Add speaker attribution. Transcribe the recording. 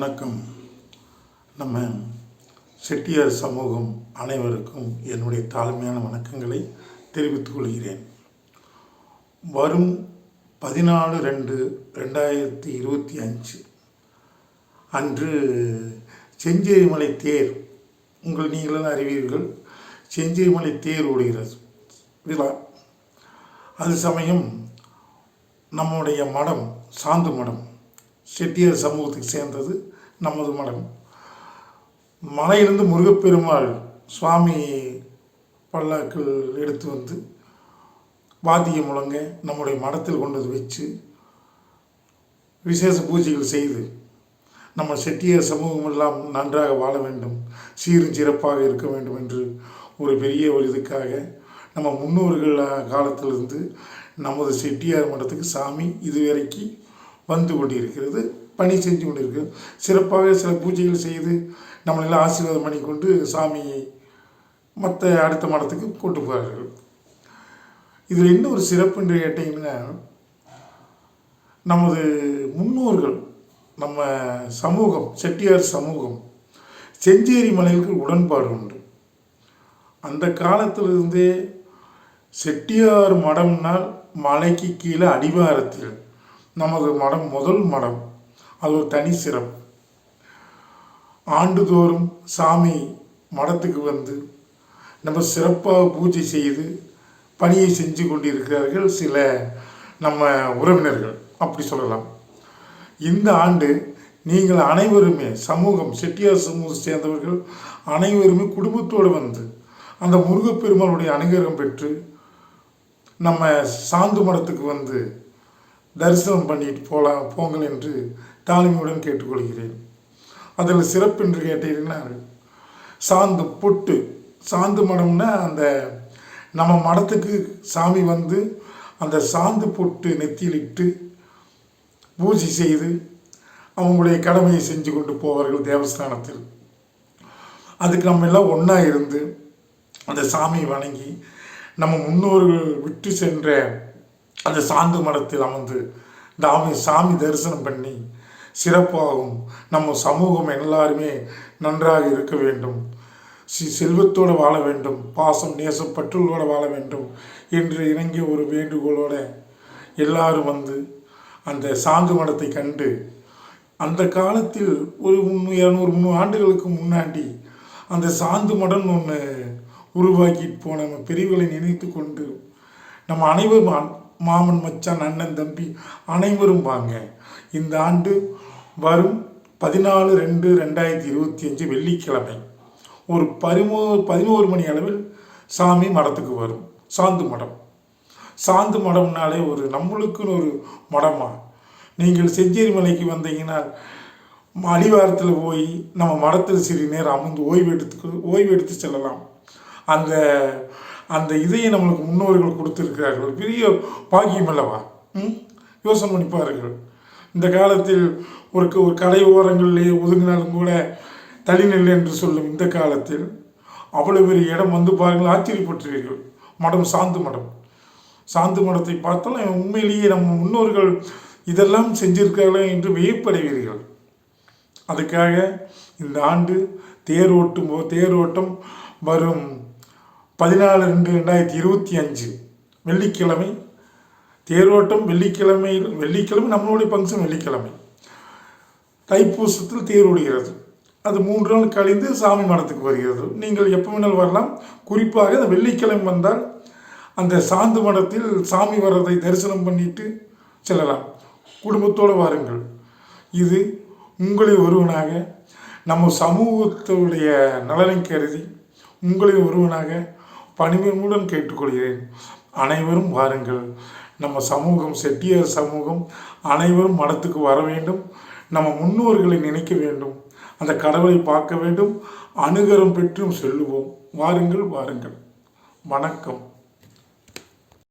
Speaker 1: வணக்கம். நம்ம செட்டியார் சமூகம் அனைவருக்கும் என்னுடைய தாழ்மையான வணக்கங்களை தெரிவித்துக் கொள்கிறேன். வரும் பதினாலு ரெண்டு ரெண்டாயிரத்தி இருபத்தி அஞ்சு அன்று செஞ்சேரிமலை தேர் உங்கள் நீங்களும் அறிவீர்கள் செஞ்சேரிமலை தேர் ஓடுகிறது விழா. அது சமயம் நம்முடைய மடம் சாந்து மடம் செட்டியார் சமூகத்துக்கு சேர்ந்தது. நமது மடம் மலையிலிருந்து முருகப்பெருமாள் சுவாமி பல்லாக்கள் எடுத்து வந்து வாத்தியம் முழங்க நம்முடைய மடத்தில் கொண்டு வச்சு விசேஷ பூஜைகள் செய்து நம்ம செட்டியார் சமூகம் எல்லாம் நன்றாக வாழ வேண்டும் சீரும் சிறப்பாக இருக்க வேண்டும் என்று ஒரு பெரிய ஒரு இதுக்காக நம்ம முன்னோர்கள் காலத்திலிருந்து நமது செட்டியார் மடத்துக்கு சாமி இதுவரைக்கு வந்து கொண்டிருக்கிறது பணி செஞ்சு கொண்டிருக்கிறது சிறப்பாக சில பூஜைகள் செய்து நம்மளெல்லாம் ஆசீர்வாதம் பண்ணி கொண்டு சாமியை மற்ற அடுத்த மடத்துக்கு கொண்டு போகிறார்கள் இதில் என்ன ஒரு சிறப்பு என்று கேட்டிங்கன்னா நமது முன்னோர்கள் நம்ம சமூகம் செட்டியார் சமூகம் செஞ்சேரி மலைகளுக்கு உடன்பாடு உண்டு. அந்த காலத்திலிருந்தே செட்டியார் மடம்னால் மலைக்கு கீழே அடிவாரத்தில் நமது மடம் முதல் மடம். அது ஒரு தனி சிறப்பு. ஆண்டுதோறும் சாமி மடத்துக்கு வந்து நம்ம சிறப்பாக பூஜை செய்து பணியை செஞ்சு கொண்டிருக்கிறார்கள் சில நம்ம உறவினர்கள். அப்படி சொல்லலாம். இந்த ஆண்டு நீங்கள் அனைவருமே சமூகம் செட்டியார் சமூகம் சேர்ந்தவர்கள் அனைவருமே குடும்பத்தோடு வந்து அந்த முருகப்பெருமானுடைய அனுகிரகம் பெற்று நம்ம சாந்து மடத்துக்கு வந்து தரிசனம் பண்ணிட்டு போகலாம் போங்கள் என்று தாழ்மையுடன் கேட்டுக்கொள்கிறேன். அதில் சிறப்பு என்று கேட்டீங்கன்னா சாந்து புட்டு. சாந்து மடம்னா அந்த நம்ம மடத்துக்கு சாமி வந்து அந்த சாந்து புட்டு நெத்தியிலிட்டு பூஜை செய்து அவங்களுடைய கடமையை செஞ்சு கொண்டு போவார்கள் தேவஸ்தானத்தில். அதுக்கு நம்ம எல்லாம் ஒன்றா இருந்து அந்த சாமியை வணங்கி நம்ம முன்னோர்கள் விட்டு சென்ற அந்த சாந்து மடத்தில் அமர்ந்து தாமி சாமி தரிசனம் பண்ணி சிறப்பாகவும் நம்ம சமூகம் எல்லாருமே நன்றாக இருக்க வேண்டும். சி செல்வத்தோடு வாழ வேண்டும். பாசம் நேசம் பற்றுகளோடு வாழ வேண்டும் என்று இணங்கிய ஒரு வேண்டுகோளோட எல்லாரும் வந்து அந்த சாந்து மடத்தை கண்டு அந்த காலத்தில் ஒரு முந்நூறு இரநூறு முந்நூறு ஆண்டுகளுக்கு முன்னாடி அந்த சாந்து மடம் ஒன்று உருவாக்கிட்டு போன நம்ம பெரியவர்களை நினைத்து கொண்டு நம்ம அனைவரும் மாமன் மச்சான் அண்ணன் தம்பி அனைவரும் வாங்க. இந்த ஆண்டு வரும் பதினாலு ரெண்டு ரெண்டாயிரத்தி இருபத்தி அஞ்சு வெள்ளிக்கிழமை. ஒரு பதிமூ பதினோரு மணி அளவில் சாமி மடத்துக்கு வரும். சாந்து மடம். சாந்து மடம்னாலே ஒரு நம்மளுக்குன்னு ஒரு மடமா? நீங்கள் செஞ்சேரி மலைக்கு வந்தீங்கன்னா அடிவாரத்தில் போய் நம்ம மடத்தில் சிறிது நேரம் அமர்ந்து ஓய்வு எடுத்து ஓய்வு எடுத்து செல்லலாம். அந்த அந்த இதையை நம்மளுக்கு முன்னோர்கள் கொடுத்துருக்கிறார்கள். பெரிய பாக்கியம் அல்லவா? ம்? யோசனை பண்ணி பாருங்கள். இந்த காலத்தில் ஒரு ஒரு கடை ஓரங்களிலே ஒதுங்கினாலும் கூட தளிநெல் என்று சொல்லும் இந்த காலத்தில் அவ்வளோ பெரிய இடம் வந்து பாருங்கள் ஆச்சரியப்பட்டுவீர்கள் மடம் சாந்து மடம். சாந்து மடத்தை பார்த்தாலும் உண்மையிலேயே நம்ம முன்னோர்கள் இதெல்லாம் செஞ்சிருக்காங்களே என்று வியப்படைவீர்கள். அதுக்காக இந்த ஆண்டு தேரோட்டும் தேரோட்டம் வரும் பதினாலு ரெண்டு ரெண்டாயிரத்தி இருபத்தி அஞ்சு. வெள்ளிக்கிழமை. தேரோட்டம் வெள்ளிக்கிழமை வெள்ளிக்கிழமை நம்மளுடைய ஃபங்க்ஷன் வெள்ளிக்கிழமை. தைப்பூசத்தில் தேரோடுகிறது அது மூன்று நாள் கழிந்து சாமி மடத்துக்கு வருகிறது. நீங்கள் எப்போ வேணாலும் வரலாம். குறிப்பாக அந்த வெள்ளிக்கிழமை வந்தால் அந்த சாந்து மடத்தில் சாமி வர்றதை தரிசனம் பண்ணிட்டு செல்லலாம். குடும்பத்தோடு வாருங்கள். இது உங்களை ஒருவனாக நம்ம சமூகத்துடைய நலனை கருதி உங்களை ஒருவனாக பணிவுடன் கேட்டுக்கொள்கிறேன். அனைவரும் வாருங்கள். நம்ம சமூகம் செட்டியார் சமூகம் அனைவரும் மடத்துக்கு வர வேண்டும். நம்ம முன்னோர்களை நினைக்க வேண்டும். அந்த கடவுளை பார்க்க வேண்டும். அனுகரம் பெற்றும் செல்லுவோம். வாருங்கள் வாருங்கள். வணக்கம்.